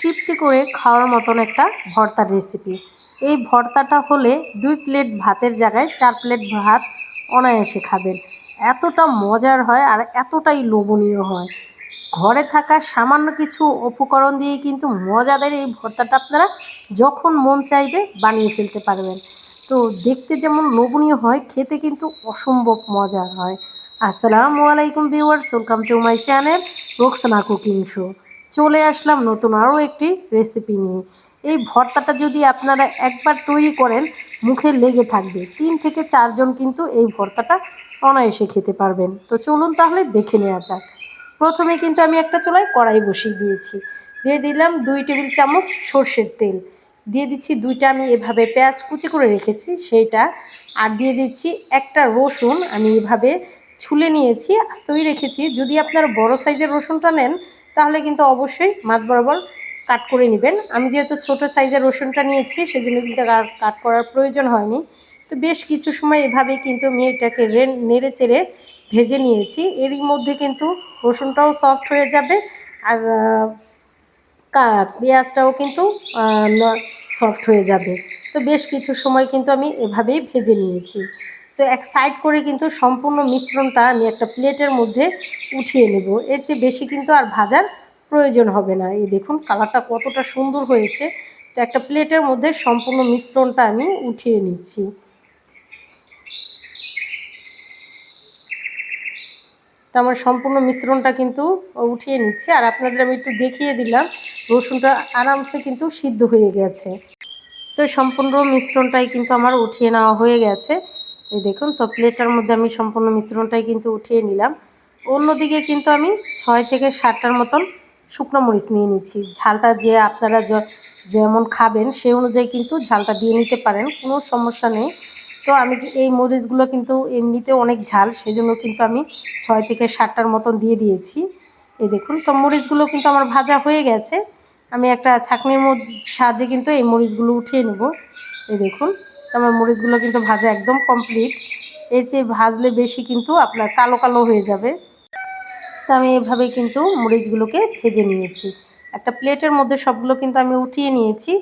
তৃপ্তি করে খাওয়ার মতন একটা ভর্তার রেসিপি এই ভর্তাটা হলে দুই প্লেট ভাতের জায়গায় চার প্লেট ভাত অনায়াসে খাবেন। এতটা মজার হয় আর এতটাই লোভনীয় হয়। ঘরে থাকা সামান্য কিছু উপকরণ দিয়ে কিন্তু মজাদার এই ভর্তাটা আপনারা যখন মন চাইবে বানিয়ে ফেলতে পারবেন। তো দেখতে যেমন লোভনীয় হয়, খেতে কিন্তু অসম্ভব মজার হয়। আসসালামু আলাইকুম viewers welcome to my channel Roksana cooking show চলে আসলাম নতুন আরও একটি রেসিপি নিয়ে। এই ভর্তাটা যদি আপনারা একবার তৈরি করেন, মুখে লেগে থাকবে। তিন থেকে চারজন কিন্তু এই ভর্তাটা অনায়াসে খেতে পারবেন। তো চলুন তাহলে দেখে নেওয়া যাক। প্রথমে কিন্তু আমি একটা চুলায় কড়াই বসিয়ে দিয়েছি। দিয়ে দিলাম দুই টেবিল চামচ সর্ষের তেল। দিয়ে দিচ্ছি দুইটা, আমি এভাবে পেঁয়াজ কুচি করে রেখেছি, সেইটা। আর দিয়ে দিচ্ছি একটা রসুন, আমি এভাবে ছুলে নিয়েছি আস্তই রেখেছি। যদি আপনার বড় সাইজের রসুনটা নেন তাহলে কিন্তু অবশ্যই মাছ বরাবর কাট করে নেবেন। আমি যেহেতু ছোট সাইজের রসুনটা নিয়েছি, সেজন্য কিন্তু কাট করার প্রয়োজন হয়নি। তো বেশ কিছু সময় এভাবে কিন্তু আমি এটাকে নেড়ে চেড়ে ভেজে নিয়েছি। এরই মধ্যে কিন্তু রসুনটাও সফট হয়ে যাবে আর পেঁয়াজটাও কিন্তু সফট হয়ে যাবে। তো বেশ কিছু সময় কিন্তু আমি এভাবেই ভেজে নিয়েছি। তো এক সাইড করে কিন্তু সম্পূর্ণ মিশ্রণটা আমি একটা প্লেটের মধ্যে উঠিয়ে নেব। এর চেয়ে বেশি কিন্তু আর ভাজার প্রয়োজন হবে না। এই দেখুন, কালারটা কতটা সুন্দর হয়েছে। তো একটা প্লেটের মধ্যে সম্পূর্ণ মিশ্রণটা আমি উঠিয়ে নিচ্ছি। তো আমার সম্পূর্ণ মিশ্রণটা কিন্তু উঠিয়ে নিচ্ছে। আর আপনাদের আমি একটু দেখিয়ে দিলাম, রসুনটা আরামসে কিন্তু সিদ্ধ হয়ে গেছে। তো সম্পূর্ণ মিশ্রণটাই কিন্তু আমার উঠিয়ে নেওয়া হয়ে গেছে। এই দেখুন, তো প্লেটার মধ্যে আমি সম্পূর্ণ মিশ্রণটাই কিন্তু উঠিয়ে নিলাম। অন্যদিকে কিন্তু আমি ছয় থেকে সাতটার মতন শুকনো মরিচ নিয়ে নিচ্ছি। ঝালটা যে আপনারা যেমন খাবেন, সেই অনুযায়ী কিন্তু ঝালটা দিয়ে নিতে পারেন, কোনো সমস্যা নেই। তো আমি এই মরিচগুলো কিন্তু এমনিতে অনেক ঝাল সেই জন্য কিন্তু আমি ছয় থেকে সাতটার মতন দিয়ে দিয়েছি। এই দেখুন, তো মরিচগুলো কিন্তু আমার ভাজা হয়ে গেছে। আমি একটা ছাঁকনির সাহায্যে কিন্তু এই মরিচগুলো উঠিয়ে নেব। এই দেখুন, আমার মরিচগুলো কিন্তু ভাজা একদম কমপ্লিট এর চেয়ে ভাজলে বেশি কিন্তু আপনার কালো কালো হয়ে যাবে। তো আমি এভাবে কিন্তু মরিচগুলোকে ভেজে নিয়েছি। একটা প্লেটের মধ্যে সবগুলো কিন্তু আমি উঠিয়ে নিয়েছি।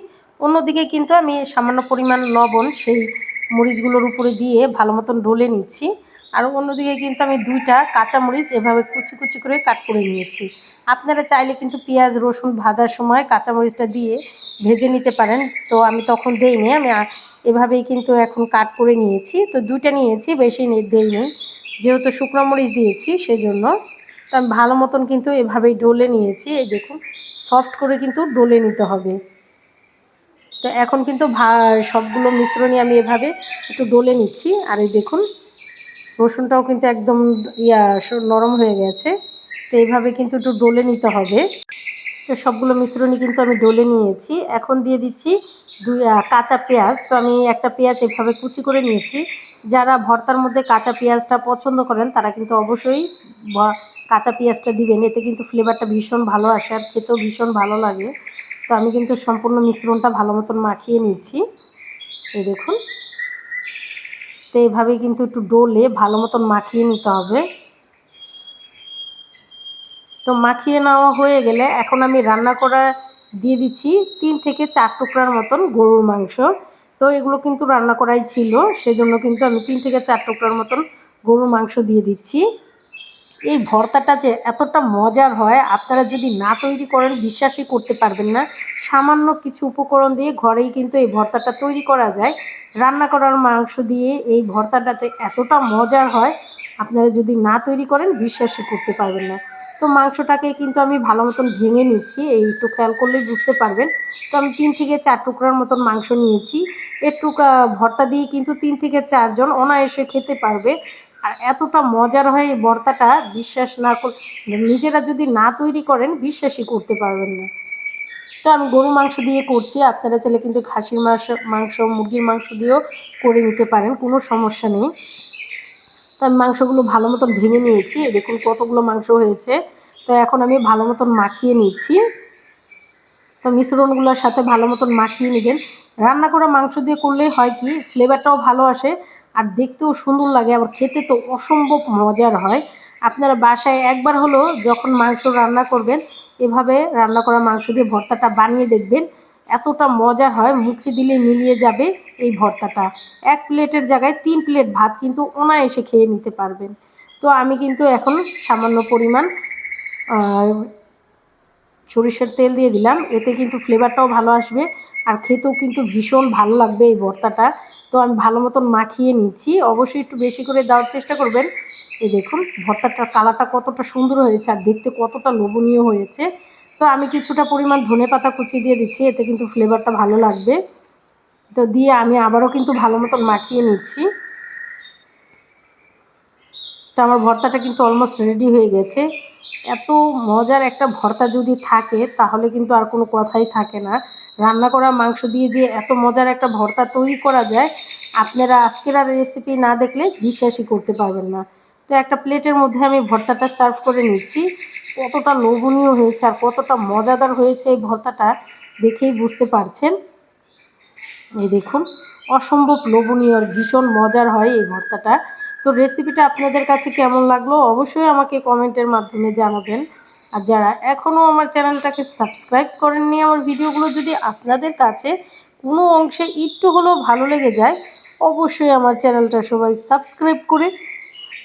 অন্যদিকে কিন্তু আমি সামান্য পরিমাণ লবণ সেই মরিচগুলোর উপরে দিয়ে ভালো মতন ডলে নিচ্ছি। আর অন্যদিকে কিন্তু আমি দুইটা কাঁচামরিচ এভাবে কুচি কুচি করে কাট করে নিয়েছি। আপনারা চাইলে কিন্তু পেঁয়াজ, রসুন ভাজার সময় কাঁচামরিচটা দিয়ে ভেজে নিতে পারেন। তো আমি তখন দেইনি, আমি এভাবেই কিন্তু এখন কাট করে নিয়েছি। তো দুইটা নিয়েছি, বেশি দেইনি। যেহেতু শুকনো মরিচ দিয়েছি, সেজন্য। তো আমি ভালো মতন কিন্তু এভাবেই ডলে নিয়েছি। এই দেখুন, সফট করে কিন্তু ডলে নিতে হবে। তো এখন কিন্তু সবগুলো মিশ্রণই আমি এভাবে একটু ডলে নিচ্ছি। আর এই দেখুন রসুনটাও কিন্তু একদম ইয়া নরম হয়ে গেছে। তো এইভাবে কিন্তু একটু ডলে নিতে হবে। তো সবগুলো মিশ্রণই কিন্তু আমি ডলে নিয়েছি। এখন দিয়ে দিচ্ছি কাঁচা পেঁয়াজ। তো আমি একটা পেঁয়াজ এভাবে কুচি করে নিয়েছি। যারা ভর্তার মধ্যে কাঁচা পেঁয়াজটা পছন্দ করেন, তারা কিন্তু অবশ্যই কাঁচা পেঁয়াজটা দিবেন। এতে কিন্তু ফ্লেভারটা ভীষণ ভালো আসে আর খেতেও ভীষণ ভালো লাগে। তো আমি কিন্তু সম্পূর্ণ মিশ্রণটা ভালো মতন মাখিয়ে নিয়েছি। এই দেখুন। তো এইভাবে কিন্তু একটু ডোলে ভালো মতন মাখিয়ে নিতে হবে। তো মাখিয়ে নেওয়া হয়ে গেলে এখন আমি রান্না করা দিয়ে দিচ্ছি তিন থেকে চার টুকরার মতন গরুর মাংস। তো এগুলো কিন্তু রান্না করাই ছিল, সেজন্য কিন্তু আমি তিন থেকে চার টুকরার মতন গরুর মাংস দিয়ে দিচ্ছি। এই ভর্তাটা যে এতটা মজার হয়, আপনারা যদি না তৈরি করেন, বিশ্বাসই করতে পারবেন না। সামান্য কিছু উপকরণ দিয়ে ঘরেই কিন্তু এই ভর্তাটা তৈরি করা যায়। রান্না করার মাংস দিয়ে এই ভর্তাটা যে এতটা মজার হয়, আপনারা যদি না তৈরি করেন, বিশ্বাসই করতে পারবেন না। তো মাংসটাকে কিন্তু আমি ভালো মতন ভেঙে নিচ্ছি এই একটু খেয়াল করলেই বুঝতে পারবেন। তো আমি তিন থেকে চার টুকরার মতন মাংস নিয়েছি। একটু ভর্তা দিয়ে কিন্তু তিন থেকে চারজন অনায়াসে খেতে পারবে। আর এতটা মজার হয় এই ভর্তাটা, বিশ্বাস না নিজেরা যদি না তৈরি করেন, বিশ্বাসই করতে পারবেন না। তো আমি গরু মাংস দিয়ে করছি, আপনারা চাইলে কিন্তু খাসির মাংস মাংস, মুরগির মাংস দিয়েও করে নিতে পারেন, কোনো সমস্যা নেই। তো আমি মাংসগুলো ভালো মতন ভেঙে নিয়েছি। দেখুন কতগুলো মাংস হয়েছে। তো এখন আমি ভালো মতন মাখিয়ে নিচ্ছি। তো মিশ্রণগুলোর সাথে ভালো মতন মাখিয়ে নেবেন। রান্না করা মাংস দিয়ে করলেই হয় কি ফ্লেভারটাও ভালো আসে আর দেখতেও সুন্দর লাগে। আবার খেতে তো অসম্ভব মজার হয়। আপনারা বাসায় একবার হলো যখন মাংস রান্না করবেন, এভাবে রান্না করা মাংস দিয়ে ভর্তাটা বানিয়ে দেখবেন। এতটা মজা হয়, মুখে দিলে মিলিয়ে যাবে এই ভর্তাটা। এক প্লেটের জায়গায় তিন প্লেট ভাত কিন্তু অনায়াসে খেয়ে নিতে পারবেন। তো আমি কিন্তু এখন সামান্য পরিমাণ সরিষার তেল দিয়ে দিলাম। এতে কিন্তু ফ্লেভারটাও ভালো আসবে আর খেতেও কিন্তু ভীষণ ভালো লাগবে এই ভর্তাটা। তো আমি ভালো মতন মাখিয়ে নিচ্ছি। অবশ্যই একটু বেশি করে দেওয়ার চেষ্টা করবেন। এই দেখুন, ভর্তাটার কালারটা কতটা সুন্দর হয়েছে আর দেখতে কতটা লোভনীয় হয়েছে। তো আমি কিছুটা পরিমাণ ধনে পাতা কুচি দিয়ে দিচ্ছি, এতে কিন্তু ফ্লেভারটা ভালো লাগবে। তো দিয়ে আমি আবারও কিন্তু ভালো মতন মাখিয়ে নিচ্ছি। তো আমার ভর্তাটা কিন্তু অলমোস্ট রেডি হয়ে গেছে। এত মজার একটা ভর্তা যদি থাকে, তাহলে কিন্তু আর কোনো কথাই থাকে না। রান্না করা মাংস দিয়ে যে এত মজার একটা ভর্তা তৈরি করা যায়, আপনারা আজকের আর রেসিপি না দেখলে বিশ্বাসই করতে পারবেন না। তো একটা প্লেটের মধ্যে আমি ভর্তাটা সার্ভ করে নিচ্ছি। কতটা লোভনীয় হয়েছে আর কতটা মজাদার হয়েছে এই ভর্তাটা দেখেই বুঝতে পারছেন। এই দেখুন, অসম্ভব লোভনীয় আর ভীষণ মজার হয় এই ভর্তাটা। তো রেসিপিটা আপনাদের কাছে কেমন লাগল অবশ্যই আমাকে কমেন্টের মাধ্যমে জানাবেন। আর যারা এখনও আমার চ্যানেলটাকে সাবস্ক্রাইব করেননি, আমার ভিডিওগুলো যদি আপনাদের কাছে কোনো অংশে একটু হলেও ভালো লেগে যায়, অবশ্যই আমার চ্যানেলটা সবাই সাবস্ক্রাইব করে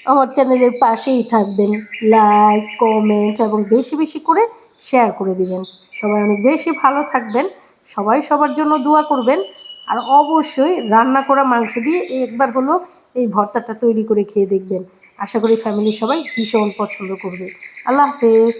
আমার চ্যানেলের পাশেই থাকবেন। লাইক কমেন্ট এবং বেশি বেশি করে শেয়ার করে দিবেন। সবাই অনেক বেশি ভালো থাকবেন। সবাই সবার জন্য দোয়া করবেন। আর অবশ্যই রান্না করা মাংস দিয়ে একবার হলো এই ভর্তাটা তৈরি করে খেয়ে দেখবেন। আশা করি ফ্যামিলির সবাই ভীষণ পছন্দ করবে। আল্লাহ হাফেজ।